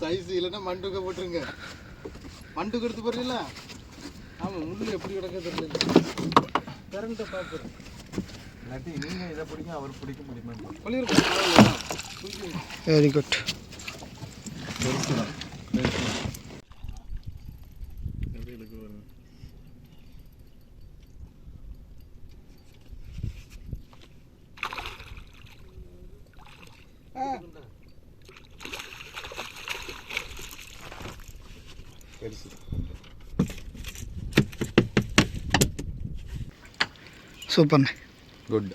Size இல்லைன்னா மண்டுக்க போட்டுருங்க. மண்டுக்கு எடுத்து போடுறீங்களா? ஆமாம் முள்ளு எப்படி கிடக்க தெரியல. கரண்ட்டை பார்க்குறேன். இல்லாட்டி நீங்க இதை பிடிக்கும் அவர் பிடிக்க முடியுமா சொல்லியிருக்கேன் வெரி குட் பெருசு சூப்பர்ண்ணே. Good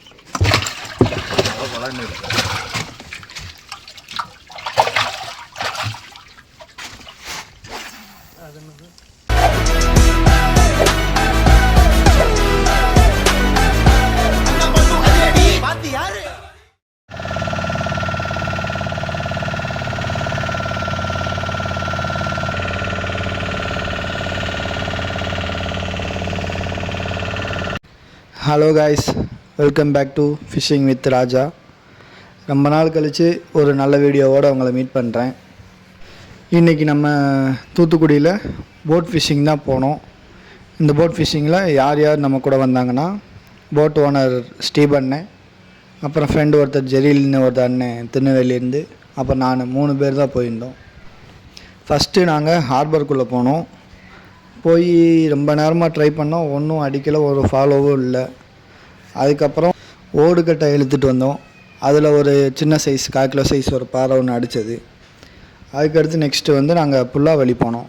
hello guys welcome back to fishing with Raja ரொம்ப நாள் கழித்து ஒரு நல்ல வீடியோவோடு உங்களை மீட் பண்ணுறேன் இன்றைக்கி நம்ம தூத்துக்குடியில் போட் ஃபிஷிங் தான் போனோம். இந்த போட் ஃபிஷிங்கில் யார் யார் நம்ம கூட வந்தாங்கன்னா போட் ஓனர் ஸ்டீப் அண்ணன் அப்புறம் ஃப்ரெண்டு ஒருத்தர் ஜெரீல்னு ஒருத்தர் அண்ணன் திருநெல்வேலியிலேருந்து அப்புறம் நான் மூணு பேர் தான் போயிருந்தோம். ஃபஸ்ட்டு நாங்கள் ஹார்பருக்குள்ளே போனோம். போய் ரொம்ப நேரமாக ட்ரை பண்ணோம். ஒன்றும் அடிக்கலை ஒரு ஃபாலோவும் இல்லை. அதுக்கப்புறம் ஓடுகட்டை இழுத்துட்டு வந்தோம். அதில் ஒரு சின்ன சைஸ் காக்கிலோ சைஸ் ஒரு பாறை ஒன்று அடித்தது அதுக்கடுத்து நெக்ஸ்ட்டு வந்து நாங்கள் புல்லாவளி போனோம்.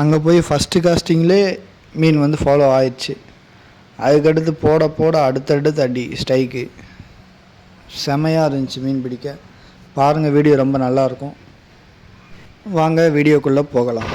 அங்கே போய் ஃபஸ்ட்டு காஸ்டிங்லே மீன் வந்து ஃபாலோ ஆயிடுச்சு. அதுக்கடுத்து போட போட அடுத்தடுத்து அடி ஸ்ட்ரைக்கு செமையாக இருந்துச்சு மீன் பிடிக்க. பாருங்கள் வீடியோ ரொம்ப நல்லாயிருக்கும் வாங்க வீடியோக்குள்ளே போகலாம்.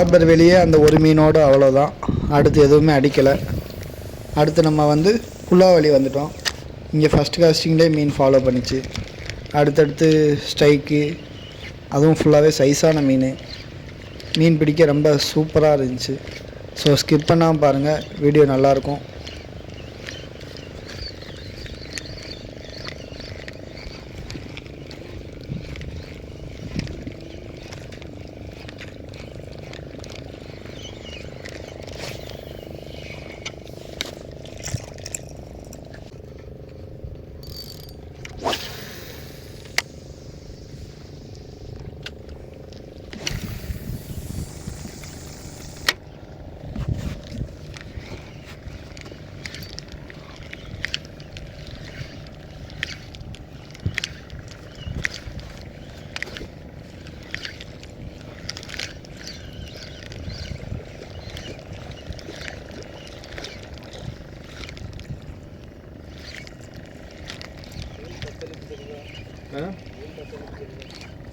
ஹார்பர் வெளியே அந்த ஒரு மீனோடு அவ்வளோதான். அடுத்து எதுவுமே அடிக்கலை. அடுத்து நம்ம வந்து புல்லாவளி வந்துட்டோம். இங்கே ஃபஸ்ட் காஸ்டிங்லேயே மீன் ஃபாலோ பண்ணிச்சு. அடுத்தடுத்து ஸ்ட்ரைக்கு அதுவும் ஃபுல்லாகவே சைஸான மீன். மீன் பிடிக்க ரொம்ப சூப்பராக இருந்துச்சு. ஸோ ஸ்கிப் பண்ணாமல் பாருங்கள் வீடியோ நல்லாயிருக்கும்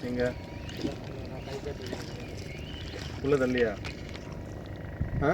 எங்க உள்ள தள்ளியா? ஆ?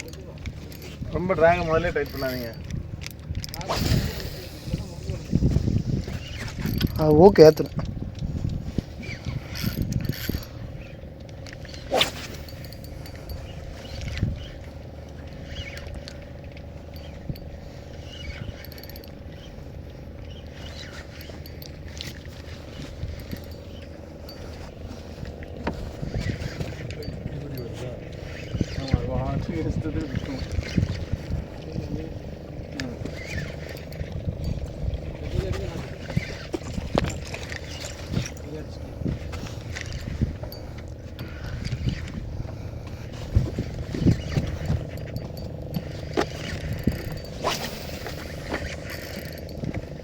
மெதுவா. ரொம்ப ட்ராக முதல்ல டைட் பண்ணாதீங்க ஓகே ஏற்றுறேன் ஆமா வாட்சி எடுத்தது இருக்கும்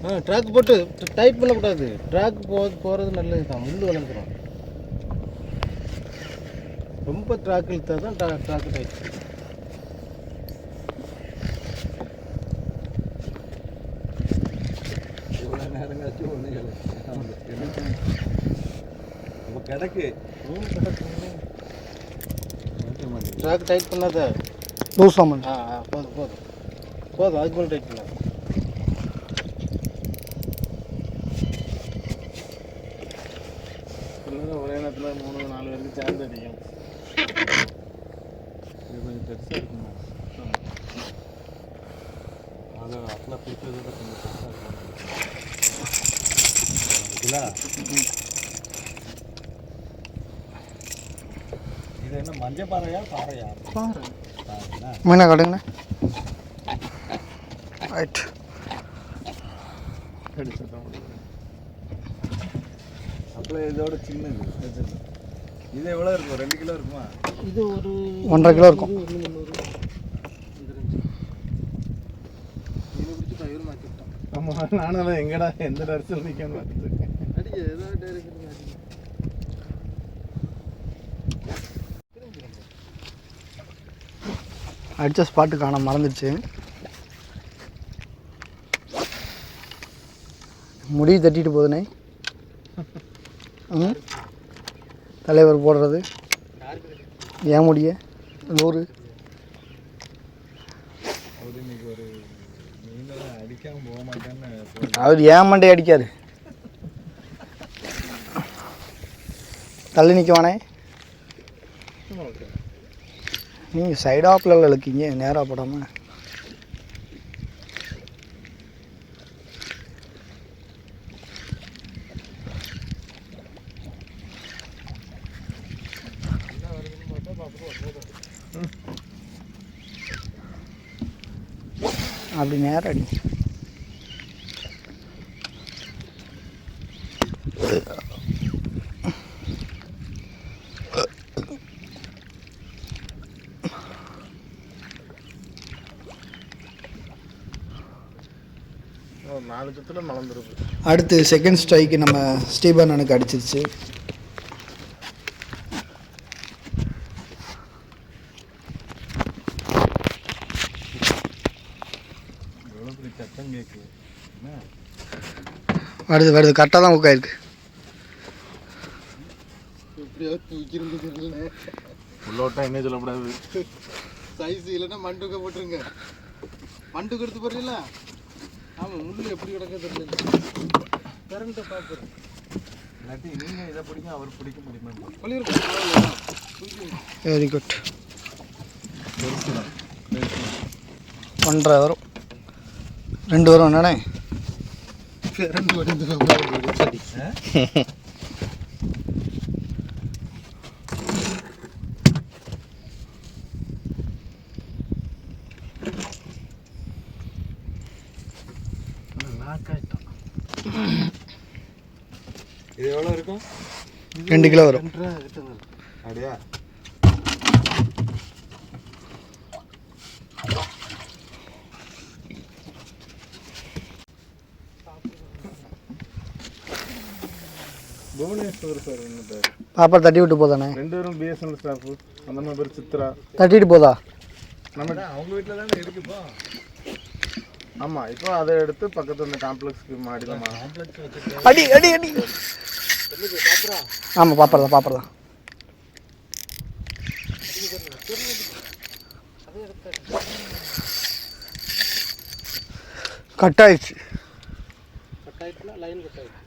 ஆ ட்ராக் போட்டு டைட் பண்ணக்கூடாது. ட்ராக் போ போகிறது நல்லது தான் முள் வளர்ந்துடும் ரொம்ப ட்ராக் இழுத்தா தான் ட்ரா ட்ராக் டைட் கிடக்கு ட்ராக் டைட் பண்ணாத. லூஸ் ஆமாம் ஆ ஆ போதும் போதும். போதும் அதுக்கு மேலே டைட் பண்ணாத ஒரே நேரத்தில் மூணு நாலு சேர்ந்து அடிக்கும் இது கொஞ்சம் பெருசாக இருக்குமா அதை அப்பெல்லாம் பிடிச்சதோட கொஞ்சம் பெருசாக இருக்கும் இது என்ன மஞ்சள் பாறையா பாறையா பாரு பாருங்களா மீனா காட்டுங்கண்ணே ரைட் அப்பல இதோட சின்னது இது எவ்வளோ இருக்கும்? ரெண்டு கிலோ இருக்குமா? இது ஒரு ஒன்றரை கிலோ இருக்கும். ஆமாம் நானும் அதான் எங்கடா எந்த இடத்துல நிற்கன்னு பார்த்துட்டு இருக்கேன். அடிக்க ஏதோ அடித்த ஸ்பாட்டு காண மறந்துடுச்சு முடி தட்டிட்டு போகுதுண்ணே ம்? தலைவர் போடுறது. ஏன் முடிய? நூறு. அவர் அவர் ஏன் மண்டே அடிக்காரு? தள்ளி நிற்கவானே நீங்கள் சைடாப்பில் இழுக்கீங்க நேராக போடாமல் அப்படி நேரம் அடி அடுத்து செகண்ட் ஸ்ட்ரைக்கு நம்ம ஸ்டீபன் அனுக்கு அடிச்சிருச்சு எவ்வளோ பெரிய சத்தம் கேட்குது என்ன வருது வருது. கரெக்டாக தான் புக் ஆயிருக்கு. எப்படியாவது தூக்கி இருந்துக்கிறேன் உள்ள விட்டா என்ன சொல்லக்கூடாது சைஸ் இல்லைன்னா மண்டுக்க போட்டுருங்க. மண்டுக்கு எடுத்து ஆமாம் முள் எப்படி கிடக்க தெரியல. கரண்ட்டை பார்க்குறேன் இல்லாட்டி நீங்கள் இதை பிடிக்கும் அவர் பிடிக்க முடியுமா? வெரி குட் ஒன்றரை வரும். ரெண்டு வரும் என்னண்ணே? ரெண்டு வடிந்து சரி இது எவ்வளோ இருக்கும்? ரெண்டு கிலோ வரும். அப்படியா? சார் பாப்பா தட்டி விட்டு போதானே? ரெண்டு பேரும் பிஎஸ்என்எல் ஸ்டாஃபு அந்த மாதிரி பேர் சித்ரா. தட்டிட்டு போதா? நம்ம அவங்க வீட்டில் தானே இருக்குப்பா ஆமாம் இப்போ அதை எடுத்து பக்கத்து அந்த காம்ப்ளெக்ஸ்க்கு மாடிதான் அடி அடி அடி. ஆமாம் பாப்பர் தான் பாப்பர் தான் கட் ஆயிடுச்சு.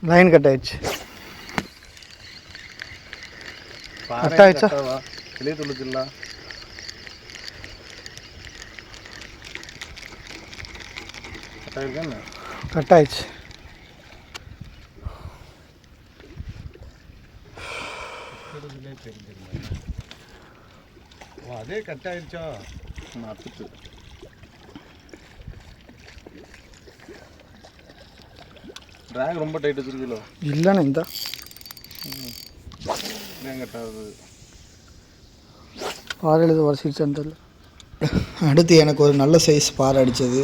லைன் கட் ஆயிடுச்சு. கட்டாயிருக்கா கட் ஆயிடுச்சு? ஓ அதே கட் ஆயிடுச்சா அத்துட்டு ட்ராக் ரொம்ப டைட் வச்சிருக்கீங்களோ இல்லைண்ணே இந்த. பாறை எழுத தெரியல அடுத்து எனக்கு ஒரு நல்ல சைஸ் பாறை அடித்தது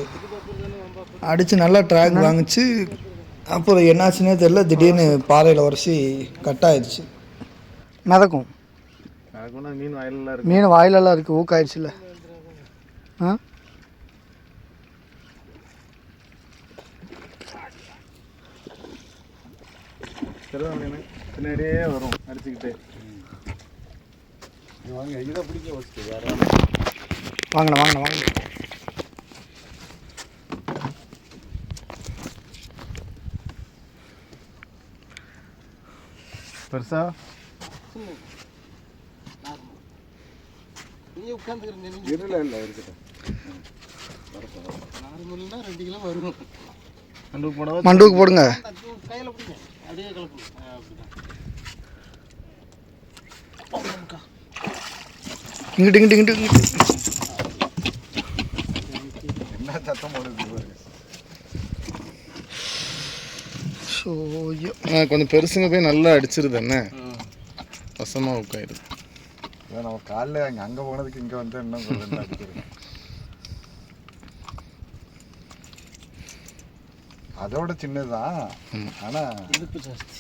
அடித்து நல்லா ட்ராக் வாங்குச்சு. அப்புறம் என்னாச்சுன்னே தெரில திடீர்னு பாறையில் உரசி கட் ஆயிடுச்சு. மிதக்கும். மீன் வயலில் இருக்கு. மீன் வாயிலெல்லாம் இருக்குது ஊக்காயிடுச்சுல்ல ஆ? பின்னாடியே வரும். அடிச்சுக்கிட்டே. வாங்க இதை பிடிக்க வச்சுட்டு வேற வாங்கண்ணா வாங்கண்ணா வாங்கண்ணா. பெருசா? நீ உட்காந்துக்கிறீங்க நீங்க இருல இல்லை இருக்கட்டும். நார்மல்னா ரெண்டு கிலோ வரும். ரெண்டு போடவா? மண்டுவுக்கு போடுங்க. கையில் பிடிங்க. அப்படியே கலப்பு இங்கிட்டு இங்கிட்டு இங்கிட்டு இங்கிட்டு. என்ன சத்தம் ஸோ கொஞ்சம் பெருசுங்க போய் நல்லா அடிச்சிருது என்ன? வசமாக உட்காயிருது நம்ம காலைல அங்கே அங்கே போனதுக்கு இங்கே வந்து ரெண்டு அடிச்சிருக்கேன் அதோட சின்னதுதான். ஆனா இழுப்பு ஜாஸ்தி.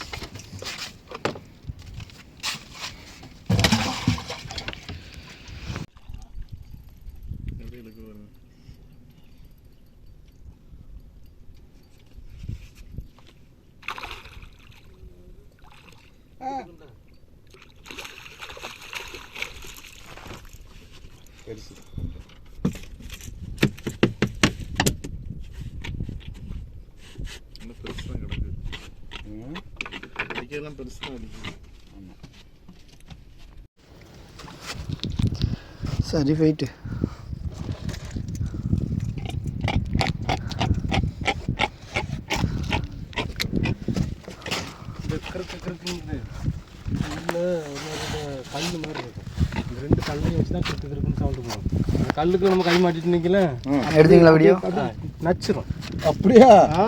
சரி மாதிரி கல் மாதிரி இருக்கும். இந்த ரெண்டு கல்லையும் வச்சு தான் கிறுக்கு கிறுக்குன்னு சவுண்டு போடும் அந்த கல்லுக்கு நம்ம கை மாட்டிட்டு நிற்கல எடுத்தீங்களா வீடியோ நச்சிரும். அப்படியா? ஆ.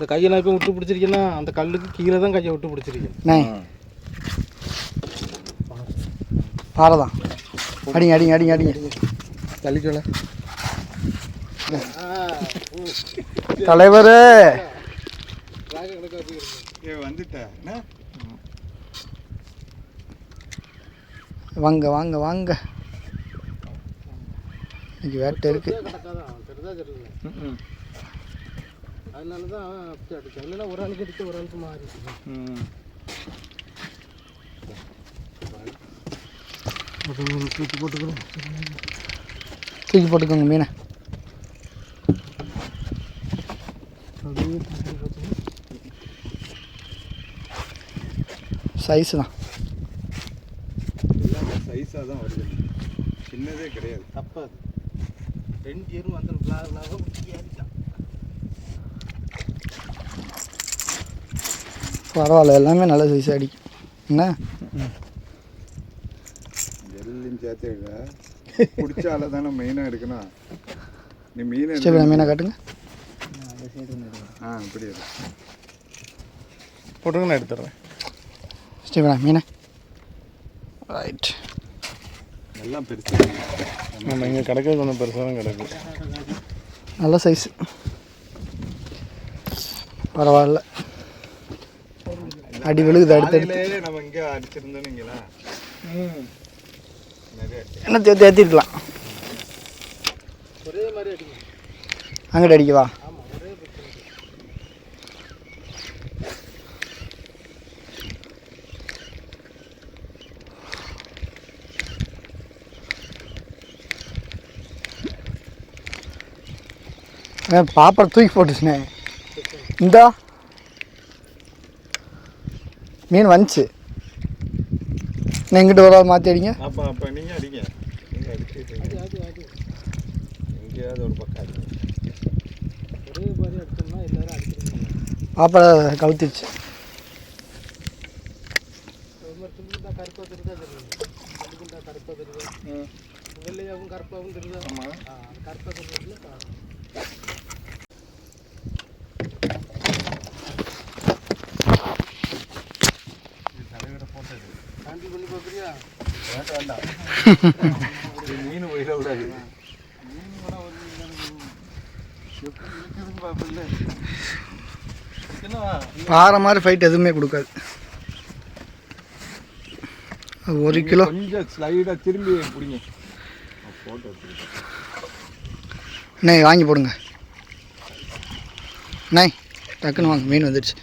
இந்த கையை நான் இப்போ விட்டு பிடிச்சிருக்கேன்னா அந்த கல்லுக்கு கீழே தான் கையை விட்டு பிடிச்சிருக்கேன். நே. பாறை தான் அடிங்க அடிங்க அடிங்க அடிங்க. தள்ளிக்கல. தலைவரே. வாங்க வாங்க வாங்க. இன்னைக்கு வேட்டை இருக்கு. அதனால தான் அப்படி அடிச்சேன் இல்லைன்னா ஒரு ஆளுக்கு அடிச்சு ஒரு ஆளுக்கு மாறி ம். தூக்கி போட்டுக்கிறோம். தூக்கி போட்டுக்கோங்க மீனை. சைஸ் தான். எல்லாமே சைஸாக தான் வருது. சின்னதே கிடையாது. தப்பாது. ரெண்டு எரும் அந்த விழா விழாவை பரவாயில்ல எல்லாமே நல்ல சைஸ் அடிக்கும் என்ன? எல்லாம் சேர்த்து பிடிச்ச ஆளை தானே மெயினாக எடுக்கணும். நீ மீன் ஸ்டெபினா மீனை காட்டுங்க. ஆ இப்படி. போட்டுங்க நான் எடுத்துடுறேன் ஸ்டெபினா மீனை ரைட் எல்லாம் பெருசு. நம்ம இங்கே கிடக்கிறது கொஞ்சம் பெருசாக தான் கிடக்கு. நல்ல சைஸ் பரவாயில்ல. அடி விழுகுது அடுத்து நம்ம இங்கே அடிச்சிருந்தோம்னீங்களா என்ன தேர்த்து ஏற்றிருக்கலாம் ஒரே மாதிரி அடிங்க. அங்கிட்ட அடிக்கவா? பாப்பரை தூக்கி போட்டுச்சுனே. இந்தா. மீன் வந்துச்சு. நான் எங்கிட்ட ஒரு ஆள் மாற்றி அடிங்க அப்போ அப்போ நீங்கள் அடிங்க. நீங்கள் அடிச்சுட்டு எங்கேயாவது ஒரு பக்கம் அடிங்க. ஒரே மாதிரி அடிச்சோம்னா எல்லாரும் அடிச்சிருக்காங்க பாப்பா கவுத்திருச்சு ஒரு மாதிரி துண்டுண்டா மீன் உயிரை விடாது மீன் கூட ஒரு எப்படி இருக்குதுன்னு பார்ப்பல என்னவா பாறை மாதிரி ஃபைட் எதுவுமே கொடுக்காது. ஒரு கிலோ. கொஞ்சம் ஸ்லைடாக திரும்பி பிடிங்க. அண்ணே வாங்கி போடுங்க. அண்ணே டக்குன்னு வாங்க மீன் வந்துடுச்சு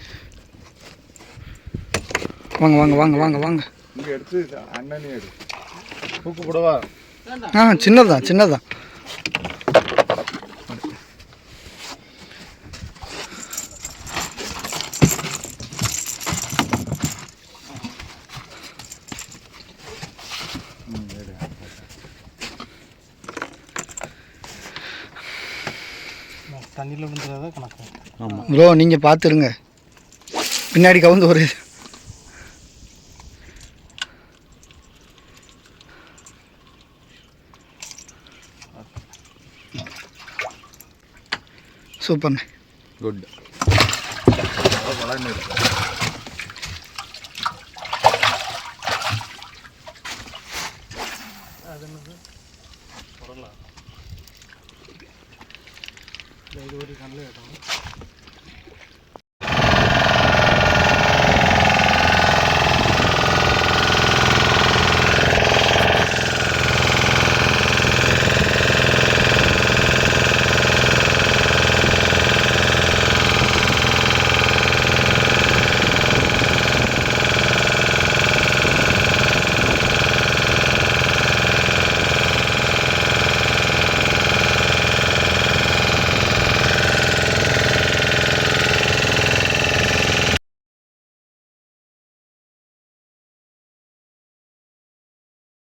வாங்க வாங்க வாங்க வாங்க வாங்க. இங்கே எடுத்து அண்ணனே எடு. தூக்கு போடவா? ஆ சின்னதுதான் சின்னதுதான் தண்ணியில் விழுந்துறதா கணக்கு? ஆமாம் ப்ரோ நீங்கள் பார்த்துருங்க. பின்னாடி கவுந்து ஒரு சூப்பர்ண்ணே. குட்